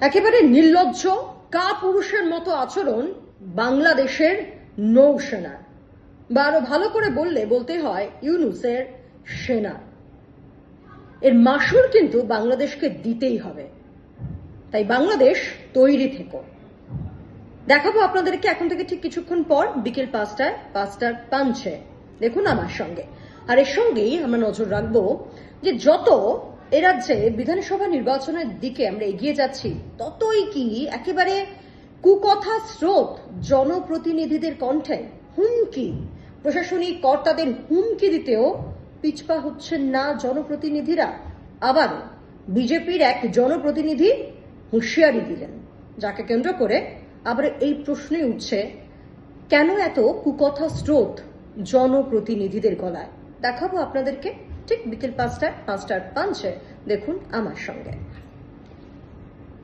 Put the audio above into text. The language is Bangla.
একেবারে নির্লজ্জ কা পুরুষের মতো আচরণ বাংলাদেশের নৌসেনার। বা আরও ভালো করে বললে বলতে হয় ইউনুসের সেনা। এর মাসুল কিন্তু বাংলাদেশকে দিতেই হবে। তাই বাংলাদেশ তৈরি থেকো। দেখাবো আপনাদেরকে এখন থেকে ঠিক কিছুক্ষণ পর বিকেল পাঁচটায় পাঁচটার পাঞ্চে। দেখুন আমার সঙ্গে। আর এর সঙ্গেই আমরা নজর রাখব যে যত এ রাজ্যে বিধানসভা নির্বাচনের দিকে আমরা এগিয়ে যাচ্ছি। ততই কি একেবারে কুকথা স্রোত জনপ্রতিনিধিদের কণ্ঠে হুমকি? প্রশাসনিক কর্তাদের হুমকি দিতেও পিছপা হচ্ছেন না জনপ্রতিনিধিরা। আবার বিজেপির এক জনপ্রতিনিধি হুঁশিয়ারি দিলেন, যাকে কেন্দ্র করে আবার এই প্রশ্নই উঠছে, কেন এত কুকথা স্রোত জনপ্রতিনিধিদের গলায়? দেখাবো আপনাদেরকে। ঠিক বিকেল পাঁচটায় পাঁচটার পাঞ্চে দেখুন আমার সঙ্গে।